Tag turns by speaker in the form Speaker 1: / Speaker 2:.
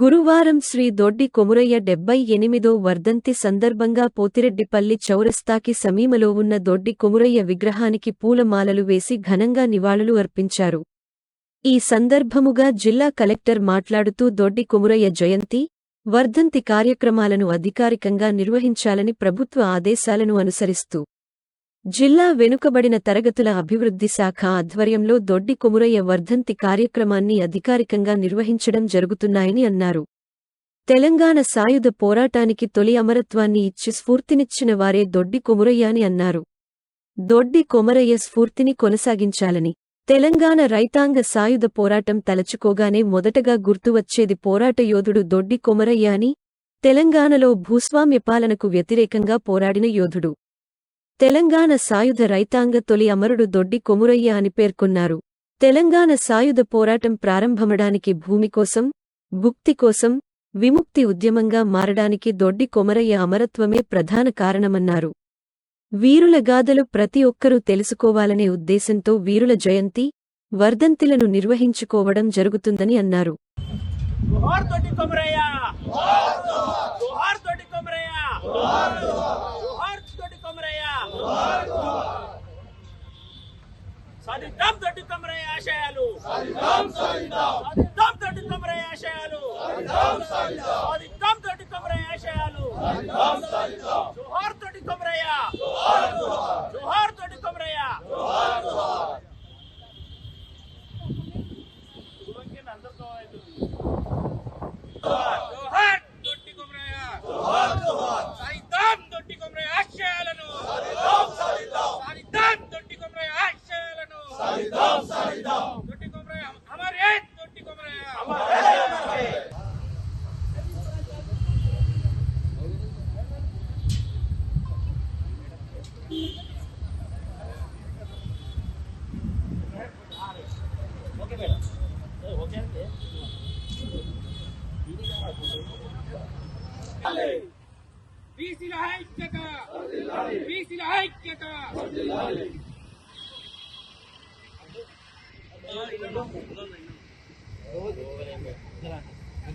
Speaker 1: గురువారం శ్రీ దొడ్డి కొమురయ్య డెబ్బై ఎనిమిదో వర్ధంతి సందర్భంగా పోతిరెడ్డిపల్లి చౌరస్తాకి సమీమలో ఉన్న దొడ్డి కొమురయ్య విగ్రహానికి పూలమాలలు వేసి ఘనంగా నివాళులు అర్పించారు. ఈ సందర్భముగా జిల్లా కలెక్టర్ మాట్లాడుతూ దొడ్డి కొమురయ్య జయంతి వర్ధంతి కార్యక్రమాలను అధికారికంగా నిర్వహించాలని ప్రభుత్వ ఆదేశాలను అనుసరిస్తూ జిల్లా వెనుకబడిన తరగతుల అభివృద్ధి శాఖ ఆధ్వర్యంలో దొడ్డి కొమురయ్య వర్ధంతి కార్యక్రమాన్ని అధికారికంగా నిర్వహించడం జరుగుతున్నాయని అన్నారు. తెలంగాణ సాయుధ పోరాటానికి తొలి అమరత్వాన్ని ఇచ్చి స్ఫూర్తినిచ్చిన వారే దొడ్డి కొమురయ్య అని అన్నారు. దొడ్డి కొమరయ్య స్ఫూర్తిని కొనసాగించాలని తెలంగాణ రైతాంగ సాయుధ పోరాటం తలచుకోగానే మొదటగా గుర్తువచ్చేది పోరాట యోధుడు దొడ్డి కొమరయ్య అని తెలంగాణలో భూస్వామ్య పాలనకు వ్యతిరేకంగా పోరాడిన యోధుడు. తెలంగాణ సాయుధ రైతాంగ తొలి అమరుడు దొడ్డి కొమురయ్య అని పేర్కొన్నారు. తెలంగాణ సాయుధ పోరాటం ప్రారంభమడానికి భూమి కోసం భుక్తి కోసం విముక్తి ఉద్యమంగా మారడానికి దొడ్డి కొమరయ్య అమరత్వమే ప్రధాన కారణమన్నారు. వీరుల గాథలు ప్రతి ఒక్కరూ తెలుసుకోవాలనే ఉద్దేశంతో వీరుల జయంతి వర్ధంతిలను నిర్వహించుకోవడం జరుగుతుందని అన్నారు
Speaker 2: జోహార్ తోటి కొమరయ్య జోహార్ తోటి కొమరయ్య జోహార్ తోటి కొమరయ్య సాధిద్దాం తోటి కొమరయ్య ఆశయాలు. సాధిద్దాం తోటి కొమరయ్య ఆశయాలు. సాధిద్దాం తోటి కొమరయ్య ఆశయాలు. జోహార్ తోటి కొమరయ్య జోహార్ తోటి కొమరయ్య జోహార్ దొడ్డి కొమరయ్య జోహార్ జోహార్ సాయిదాం దొడ్డి కొమరయ్య ఆశయాలను సాయిదాం సాయిదాం సాయిదాం దొడ్డి కొమరయ్య ఆశయాలను సాయిదాం సాయిదాం దొడ్డి కొమరయ్య హమారే దొడ్డి కొమరయ్య హమారే హమారే ఓకే మేడం ఓకే అంటే బీసీల ఐక్యత బీసీల ఐక్యత